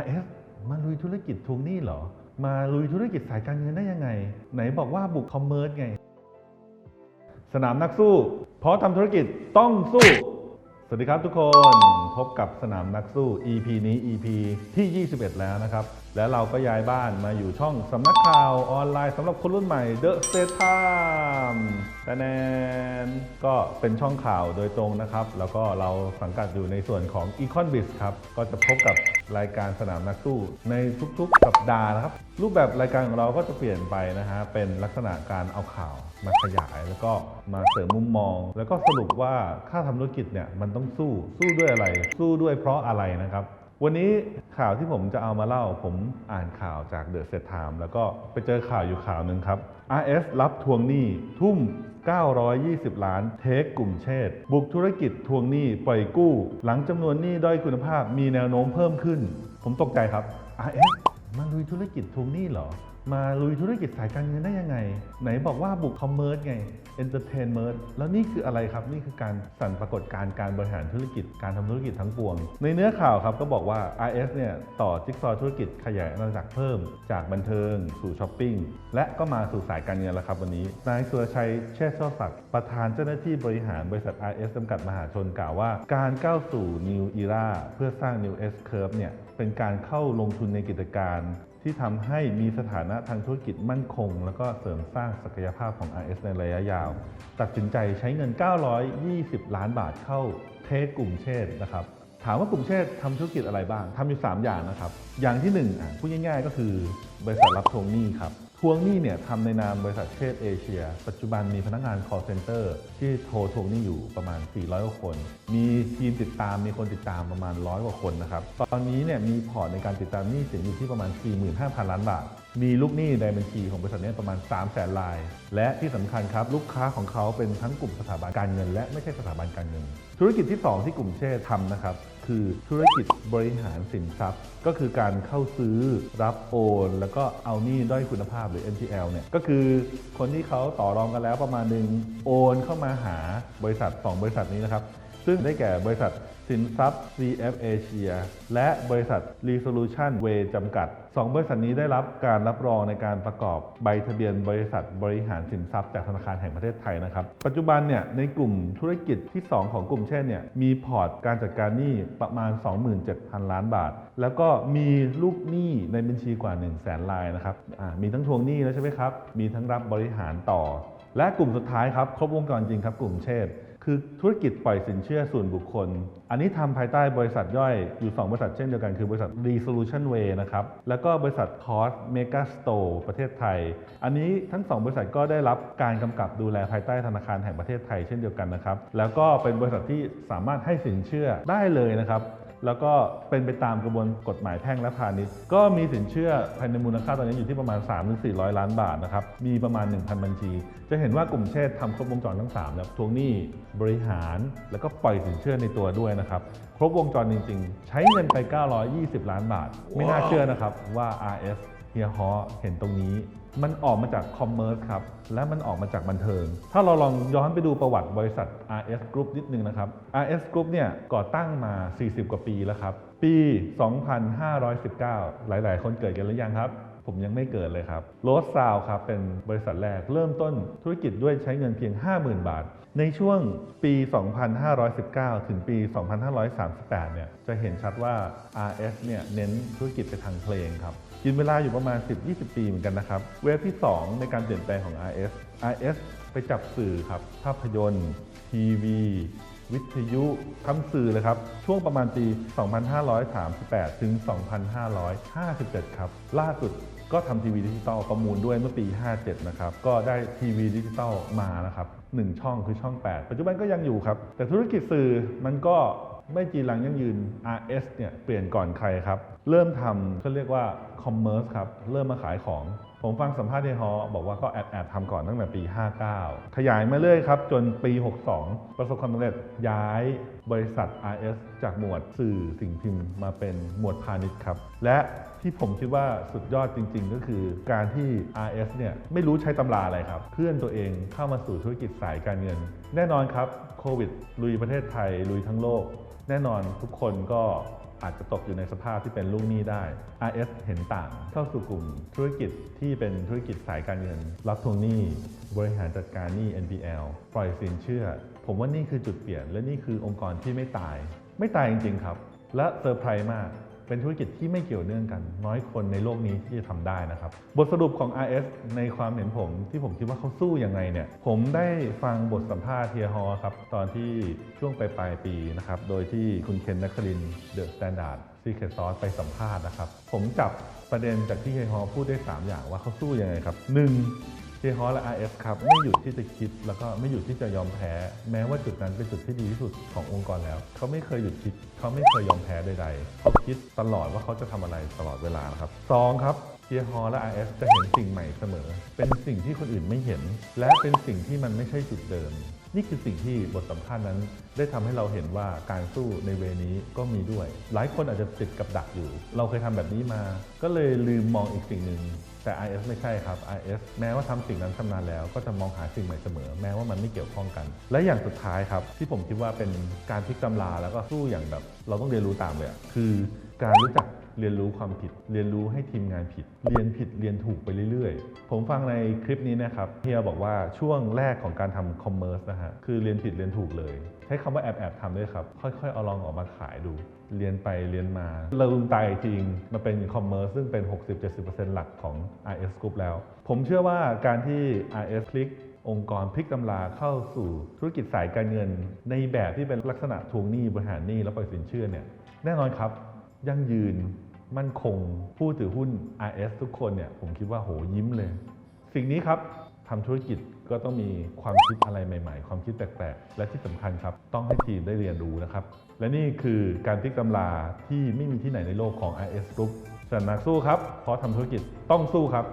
RF มาลุยธุรกิจทวงหนี้เหรอ มาลุยธุรกิจสายการเงินได้ยังไง ไหนบอกว่าบุกคอมเมอร์สไง สนามนักสู้ เพราะทำธุรกิจต้องสู้ สวัสดีครับทุกคนพบกับสนามนักสู้ EP นี้ EP ที่ 21 แล้วนะครับ แล้วเราก็ย้ายบ้านมาอยู่ช่องสำนักข่าวออนไลน์สำหรับคนรุ่นใหม่ The State Time แต่แนนก็เป็นช่องข่าวโดยตรงนะครับ แล้วก็เราสังกัดอยู่ในส่วนของ Econ Biz ครับ ก็จะพบกับรายการสนามนักสู้ในทุกๆ สัปดาห์นะครับ รูปแบบรายการของเราก็จะเปลี่ยนไปนะฮะเป็นลักษณะการเอาข่าว มาขยาย แล้วก็มาเสริมมุมมอง แล้วก็สรุปว่าค่าทำธุรกิจเนี่ยมันต้องสู้สู้ด้วยอะไร สู้ด้วยเพราะอะไรนะครับ วันนี้ข่าวที่ผมจะเอามาเล่า ผมอ่านข่าวจากเดอะเซ t ไทม์แล้วก็ไปเจอข่าวอยู่ข่าวหนึ่งครับ RS รับทวงหนี้ทุ่ม 920 ล้านเทคกลุ่มเชษบุกธุรกิจทวงหนี้ปล่อยกู้ หลังจำนวนหนี้ด้อยคุณภาพมีแนวโน้มเพิ่มขึ้น ผมตกใจครับ RS มาลุยธุรกิจทวงหนี้เหรอ มาลุยธุรกิจสายการเงินได้ยังไง ไหนบอกว่าบุกคอมเมอร์สไงเอนเตอร์เทนเมอร์สแล้วนี่คืออะไรครับ นี่คือการสั่นปรากฏการณ์การบริหารธุรกิจการทำธุรกิจทั้งปวง ในเนื้อข่าวครับก็บอกว่า RS เนี่ยต่อจิ๊กซอว์ธุรกิจขยายอาณาจักรเพิ่ม จากบันเทิงสู่ช้อปปิ้งและก็มาสู่สายการเงินแล้วครับวันนี้นายสุรชัยเชษฐ์ช่อศักดิ์ประธานเจ้าหน้าที่บริหารบริษัท RS จำกัดมหาชนกล่าวว่า การก้าวสู่ New Era เพื่อสร้าง New S Curve เนี่ยเป็นการเข้าลงทุนในกิจการ ที่ทำให้มีสถานะทางธุรกิจมั่นคง แล้วก็เสริมสร้างศักยภาพของ RS ในระยะยาว ตัดสินใจใช้เงิน 920 ล้านบาทเข้าเทสกลุ่มเชษนะครับถามว่ากลุ่มเชษทำธุรกิจอะไรบ้างทำอยู่ 3 อย่างนะครับ อย่างที่1อะพูดง่ายๆ ก็คือบริษัทรับทวงหนี้ครับ ทวงหนี้เนี่ยทำในนามบริษัทเชษเอเชีย ปัจจุบันมีพนักงาน call center ที่โทรทวงหนี้อยู่ประมาณ 400กว่าคน มีทีมติดตามมีคนติดตามประมาณ100กว่าคนนะครับ ตอนนี้เนี่ยมีพอร์ตในการติดตามหนี้สินอยู่ที่ประมาณ 45,000 ล้านบาท มีลูกหนี้ในบัญชีของบริษัทเนี้ประมาณ 3 0 0แสนราย และที่สำคัญครับลูกค้าของเขาเป็นทั้งกลุ่มสถาบันการเงิน และไม่ใช่สถาบันการเงิน ธุรกิจที่ 2 ที่กลุ่มเช่ทำนะครับ คือธุรกิจบริหารสินทรัพย์ ก็คือการเข้าซื้อรับโอน แล้วก็เอาหนี้ด้อยคุณภาพหรือ NPL เนี่ยก็คือคนที่เขาต่อรองกันแล้วประมาณหนึ่งโอนเข้ามาหาบริษัท 2 บริษัทนี้นะครับ ซึ่งได้แก่บริษัทสินทรัพย์ CF Asia และบริษัท Resolution Way จำกัด 2 บริษัทนี้ได้รับการรับรองในการประกอบใบทะเบียนบริษัทบริหารสินทรัพย์จากธนาคารแห่งประเทศไทยนะครับ ปัจจุบันเนี่ยในกลุ่มธุรกิจที่ 2 ของกลุ่มเช่นเนี่ยมีพอร์ตการจัดการหนี้ประมาณ 27,000 ล้านบาท แล้วก็มีลูกหนี้ในบัญชีกว่า 1 0 0 0 0แสนรายนะครับอ่ามีทั้งทวงหนี้แล้วใช่ไหมครับ มีทั้งรับบริหารต่อ และกลุ่มสุดท้ายครับครบวงจรจริงครับกลุ่มเชษ คือธุรกิจปล่อยสินเชื่อส่วนบุคคล อันนี้ทำภายใต้บริษัทย่อยอยู่ 2 บริษัทเช่นเดียวกัน คือบริษัท Resolution Way นะครับ แล้วก็บริษัท Cost Mega Store ประเทศไทย อันนี้ทั้ง 2 บริษัทก็ได้รับการกำกับดูแลภายใต้ธนาคารแห่งประเทศไทยเช่นเดียวกันนะครับ แล้วก็เป็นบริษัทที่สามารถให้สินเชื่อได้เลยนะครับ แล้วก็เป็นไปตามกระบวนกฎหมายแพ่งและพาณิชย์ ก็มีสินเชื่อภายในมูลค่าตอนนี้อยู่ที่ประมาณ 3-400 ล้านบาทนะครับ มีประมาณ 1,000 บัญชี จะเห็นว่ากลุ่มเชษทำครบวงจรทั้ง3นะครับทวงหนี้บริหารแล้วก็ปล่อยสินเชื่อในตัวด้วยนะครับ ครบวงจรจริง ๆ ใช้เงินไป 920 ล้านบาท ไม่น่าเชื่อนะครับว่า RS เฮียฮอเห็นตรงนี้ มันออกมาจากคอมเมอร์สครับ และมันออกมาจากบันเทิง ถ้าเราลองย้อนไปดูประวัติบริษัท RS Group นิดนึงนะครับ RS Group เนี่ยก่อตั้งมา 40 กว่าปีแล้วครับ ปี 2519 หลาย ๆ คนเกิดกันหรือยังครับ ผมยังไม่เกิดเลยครับโรสซาวครับเป็นบริษัทแรกเริ่มต้นธุรกิจด้วยใช้เงินเพียง 50,000 บาท ในช่วงปี 2519 ถึงปี 2538 เนี่ยจะเห็นชัดว่า RS เนี่ยเน้นธุรกิจไปทางเพลงครับกินเวลาอยู่ประมาณ 10-20 ปีเหมือนกันนะครับ เวฟที่ 2 ในการเปลี่ยนแปลงของ RS RS ไปจับสื่อครับภาพยนตร์ทีวี วิทยุทำสื่อเลยครับ ช่วงประมาณปี 2538 ถึง 2557 ครับ ล่าสุดก็ทำทีวีดิจิตอลประมูลด้วยเมื่อปี 57 นะครับ ก็ได้ทีวีดิจิตอลมานะครับหนึ่งช่องคือช่อง 8 ปัจจุบันก็ยังอยู่ครับ แต่ธุรกิจสื่อมันก็ไม่จีรังยั่งยืน RS เนี่ยเปลี่ยนก่อนใครครับ เริ่มทำเขาเรียกว่าคอมเมอร์สครับ เริ่มมาขายของ ผมฟังสัมภาษณ์ในฮอบอกว่าก็แอบแอบทำก่อนตั้งแต่ปี 59 ขยายมาเรื่อยครับ จนปี 62 ประสบความสำเร็จย้ายบริษัท RS จากหมวดสื่อสิ่งพิมพ์มาเป็นหมวดพาณิชย์ครับ และที่ผมคิดว่าสุดยอดจริง ๆ ก็คือการที่ RS เนี่ยไม่รู้ใช้ตำราอะไรครับ เคลื่อนตัวเองเข้ามาสู่ธุรกิจสายการเงิน แน่นอนครับโควิดลุยประเทศไทยลุยทั้งโลก แน่นอนทุกคนก็ อาจจะตกอยู่ในสภาพที่เป็นลูกหนี้ได้ RS เห็นต่างเข้าสู่กลุ่มธุรกิจที่เป็นธุรกิจสายการเงิน รับทวงหนี้ บริหารจัดการหนี้ NPL ปล่อยสินเชื่อ ผมว่านี่คือจุดเปลี่ยน และนี่คือองค์กรที่ไม่ตาย ไม่ตายจริงๆครับ และเซอร์ไพรส์มาก เป็นธุรกิจที่ไม่เกี่ยวเนื่องกัน น้อยคนในโลกนี้ที่จะทำได้นะครับ บทสรุปของ RS ในความเห็นผมที่ผมคิดว่าเขาสู้ยังไงเนี่ยผมได้ฟังบทสัมภาษณ์เฮียฮอครับตอนที่ช่วงปลายปลายปีนะครับโดยที่คุณเคนนักครินเดอะสแตนดาร์ดซีเคซอสไปสัมภาษณ์นะครับ ผมจับประเด็นจากที่เฮียฮอพูดได้ 3 อย่างว่าเขาสู้ยังไงครับหนึ่ง ฮีฮอและ RF ครับไม่หยุดที่จะคิดแล้วก็ไม่หยุดที่จะยอมแพ้ แม้ว่าจุดนั้นเป็นจุดที่ดีที่สุดขององค์กรแล้ว เขาไม่เคยหยุดคิด เขาไม่เคยยอมแพ้ใดๆเขาคิดตลอดว่าเขาจะทำอะไรตลอดเวลานะครับสองครับ เฮียฮอและ RS จะเห็นสิ่งใหม่เสมอ เป็นสิ่งที่คนอื่นไม่เห็น และเป็นสิ่งที่มันไม่ใช่จุดเดิม นี่คือสิ่งที่บทสัมภาษณ์นั้น ได้ทำให้เราเห็นว่าการสู้ในเวนี้ก็มีด้วย หลายคนอาจจะติดกับดักอยู่ เราเคยทำแบบนี้มา ก็เลยลืมมองอีกสิ่งหนึ่งแต่ IS ไม่ใช่ครับ IS แม้ว่าทำสิ่งนั้นชำนาญแล้ว ก็จะมองหาสิ่งใหม่เสมอ แม้ว่ามันไม่เกี่ยวข้องกัน และอย่างสุดท้ายครับ ที่ผมคิดว่าเป็นการพลิกตำราแล้วก็สู้อย่างแบบ เราต้องเรียนรู้ตามเลยคือการรู้จัก เรียนรู้ความผิด เรียนรู้ให้ทีมงานผิด เรียนผิดเรียนถูกไปเรื่อยๆ ผมฟังในคลิปนี้นะครับเฮียบอกว่าช่วงแรกของการทำคอมเมอร์สนะฮะคือเรียนผิดเรียนถูกเลย ใช้คำว่าแอบแอบทำด้วยครับ ค่อยๆ เอาลองออกมาขายดู เรียนไปเรียนมาเราลืมตายจริงมาเป็นคอมเมอร์สซึ่งเป็น 60-70%หลักของ RS Group แล้ว ผมเชื่อว่าการที่ RS พลิกองค์กรพลิกตำราเข้าสู่ธุรกิจสายการเงิน ในแบบที่เป็นลักษณะทวงหนี้บริหารหนี้และปล่อยสินเชื่อเนี่ยแน่นอนครับยั่งยืน มั่นคงผู้ถือหุ้น RS ทุกคนเนี่ยผมคิดว่าโหยิ้มเลย สิ่งนี้ครับทำธุรกิจก็ต้องมีความคิดอะไรใหม่ ๆ ความคิดแปลกๆ และที่สำคัญครับ ต้องให้ทีมได้เรียนรู้นะครับ และนี่คือการพลิกตำราที่ไม่มีที่ไหนในโลกของ RS Group สนักสู้ครับ เพราะทำธุรกิจต้องสู้ครับ